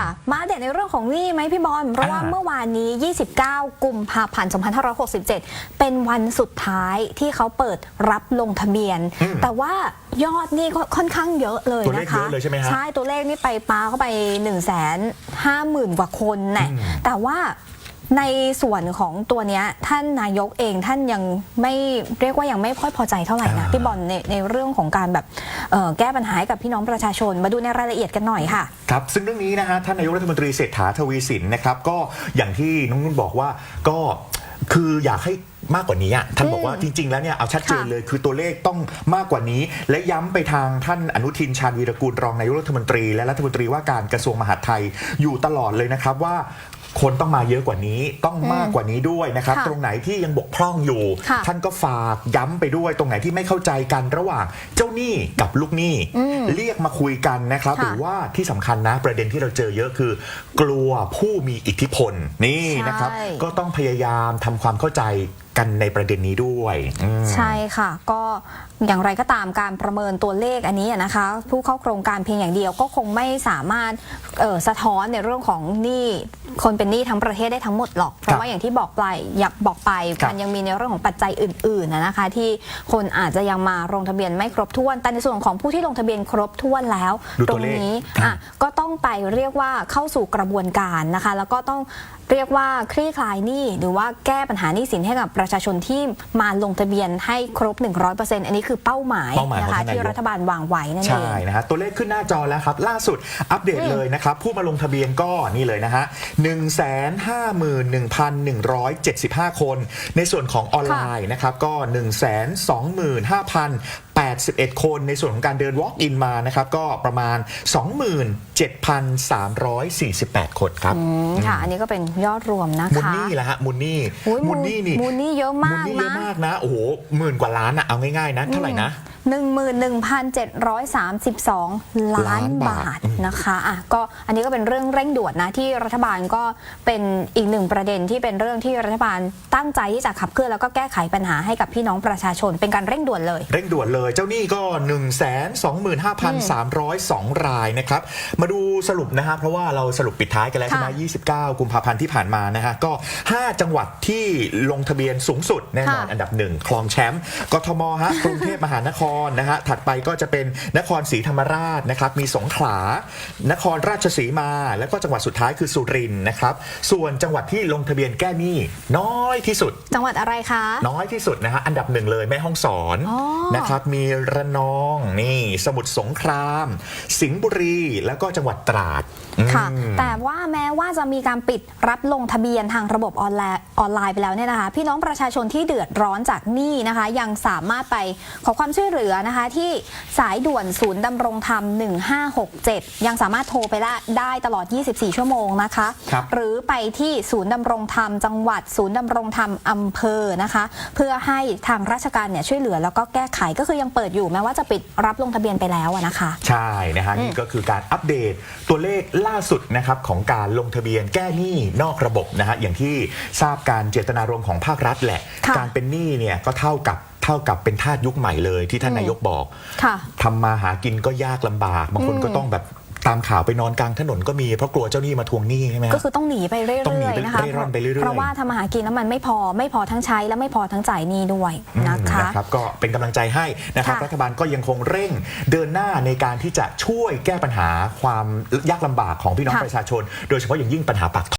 อะมาเด่นในเรื่องของหนี้ไหมพี่บอล เพราะว่าอ่าเมื่อวานนี้ 29 กุมภาพันธ์ 2567 เป็นวันสุดท้ายที่เขาเปิดรับลงทะเบียนอืมแต่ว่ายอดนี่ก็ค่อนข้างเยอะเลยตัวเลขนะคะเยอะเลยใช่ไหมฮะใช่ตัวเลขนี่ไปปาเข้าไป 1 5 0 0 0 0 กว่าคนแน่อืมแต่ว่า ในส่วนของตัวเนี้ยท่านนายกเองท่านยังไม่เรียกว่ายังไม่ค่อยพอใจเท่าไหร่นะพี่บอลในในเรื่องของการแบบเอ่อแก้ปัญหาให้กับพี่น้องประชาชน มาดูในรายละเอียดกันหน่อยค่ะครับซึ่งเรื่องนี้นะฮะท่านนายกรัฐมนตรีเศรษฐาทวีสินนะครับก็อย่างที่น้องนุ่นบอกว่าก็คืออยากให้มากกว่านี้อะท่านบอกว่าจริง ๆ แล้วเนี่ยเอาชัดเจนค่ะเลยคือตัวเลขต้องมากกว่านี้ และย้ำไปทางท่านอนุทินชาญวีรกูลรองนายกรัฐมนตรี และรัฐมนตรีว่าการกระทรวงมหาดไทยอยู่ตลอดเลยนะครับว่า คนต้องมาเยอะกว่านี้ต้องมากกว่านี้ด้วยนะครับค่ะตรงไหนที่ยังบกพร่องอยู่ค่ะท่านก็ฝากย้ำไปด้วย ตรงไหนที่ไม่เข้าใจกันระหว่างเจ้าหนี้กับลูกหนี้อืมเรียกมาคุยกันนะครับค่ะหรือว่าที่สำคัญนะประเด็นที่เราเจอเยอะคือ กลัวผู้มีอิทธิพลนี่นะครับใช่ก็ต้องพยายามทำความเข้าใจ กันในประเด็นนี้ด้วยอืม ใช่ค่ะ ก็อย่างไรก็ตามการประเมินตัวเลขอันนี้นะคะ ผู้เข้าโครงการเพียงอย่างเดียวก็คงไม่สามารถเอ่อสะท้อนในเรื่องของหนี้คนเป็นหนี้ทั้งประเทศได้ทั้งหมดหรอก เพราะว่าอย่างที่บอกไปอยากบอกไปครับมันยังมีในเรื่องของปัจจัยอื่นๆนะนะคะ ที่คนอาจจะยังมาลงทะเบียนไม่ครบถ้วน แต่ในส่วนของผู้ที่ลงทะเบียนครบถ้วนแล้ว ดูตตัรวงเลขนี้อะอะ ก็ต้องไปเรียกว่าเข้าสู่กระบวนการนะคะ แล้วก็ต้องเรียกว่าคลี่คลายหนี้หรือว่าแก้ปัญหาหนี้สินให้กับประชาชนที่มาลงทะเบียนให้ครบ 100%อันนี้คือเป้าหมายเป้าหมายของนะคะท่านนายก ที่รัฐบาลวางไว้นั่นเอใช่ง นะฮะตัวเลขขึ้นหน้าจอแล้วครับ ล่าสุดอัปเดตอืมเลยนะครับ ผู้มาลงทะเบียนก็นี่เลยนะฮะ 1 5 1 1 1 7 5 คน ในส่วนของออนไลน์นะครับ ก็ 1 2 5 81 คนในส่วนของการเดิน walk in มานะครับก็ประมาณ 27,348 คนครับอืมค่ะ อันนี้ก็เป็นยอดรวมนะมุนคะนี่แหละฮะมุนนี่อุ๊ยมุนนี่นี่มูลนี่เยอะมุมานกนี่เยนะอะมากนะโอ้โหหมื่นกว่าล้านอะเอาง่ายๆนะเท่าไหร่นะ11,732 ล้านล้านบาบาททนะคะอะก็อันนี้ก็เป็นเรื่องเร่งด่วนนะที่รัฐบาลก็เป็นอีกหนึ่งประเด็นที่เป็นเรื่องที่รัฐบาลตั้งใจที่จะขับเคลื่อนแล้วก็แก้ไขปัญหาให้กับพี่น้องประชาชนเป็นการเร่งด่วนเลย เร่งด่วนเลยเจ้าหนี้ก็ 1 2 5 3 0 2 รายนะครับ มาดูสรุปนะฮะเพราะว่าเราสรุปปิดท้ายกันแล้วใช่ไหมค่ะ29 กุมภาพันธ์ที่ผ่านมานะฮะก็ 5 จังหวัดที่ลงทะเบียนสูงสุดแน่นอนค่ะอันดับหนึ่งคลองแชมป์กทมฮะกรุงเทพมหานครนะฮะถัดไปก็จะเป็นนครศรีธรรมราชนะครับมีสงขลานครราชสีมา แล้วก็จังหวัดสุดท้ายคือสุรินทร์นะครับ ส่วนจังหวัดที่ลงทะเบียนแก้หนี้น้อยที่สุด จังหวัดอะไรคะ น้อยที่สุดนะฮะอันดับหนึ่งเลยแม่ห้องสอนอ๋อนะครับมีระนองนี่ สมุทรสงคราม สิงห์บุรีแล้วก็จังหวัดตราดค่ะ อืม แต่ว่าแม้ว่าจะมีการปิดรับลงทะเบียนทางระบบออนไลน์ออนไลน์ไปแล้วเนี่ยนะคะ พี่น้องประชาชนที่เดือดร้อนจากหนี้นะคะ ยังสามารถไปขอความช่วยเหลือนะคะ ที่สายด่วนศูนย์ดำรงธรรม 1567 ยังสามารถโทรไปได้ได้ตลอด 24 ชั่วโมงนะคะ ครับ หรือไปที่ศูนย์ดำรงธรรมจังหวัด ศูนย์ดำรงธรรมอำเภอนะคะ เพื่อให้ทางราชการเนี่ยช่วยเหลือแล้วก็แก้ไขก็คือยังเปิดอยู่แม้ว่าจะปิดรับลงทะเบียนไปแล้วอะนะคะ ใช่นะฮะอืมนี่ก็คือการอัปเดตตัวเลขล่าสุดนะครับของการลงทะเบียนแก้หนี้นอกระบบนะฮะอย่างที่ทราบการเจตนารมณ์ของภาครัฐแหละ ค่ะ การเป็นหนี้เนี่ยก็เท่ากับเท่ากับเป็นทาสยุคใหม่เลยที่ท่านอืมนายกบอก ค่ะ ทำมาหากินก็ยากลำบาก บางคนอืมก็ต้องแบบ ตามข่าวไปนอนกลางถนนก็มีเพราะกลัวเจ้าหนี้มาทวงหนี้ใช่ไหมฮะ ก็คือต้องหนีไปเรื่ต้องหนีอยไปๆนะคะเร่ร่อนไปเรื่อยๆ เพราะว่าทำมาหากินแล้วมันไม่พอไม่พอทั้งใช้และไม่พอทั้งจ่ายหนี้ด้วยอืมนะคะนะครับก็เป็นกำลังใจให้นะครับ ค่ะรัฐบาลก็ยังคงเร่งเดินหน้าในการที่จะช่วยแก้ปัญหาความยากลำบากของพี่น้องค่ะ ประชาชน โดยเฉพาะอย่างยิ่งปัญหาปาก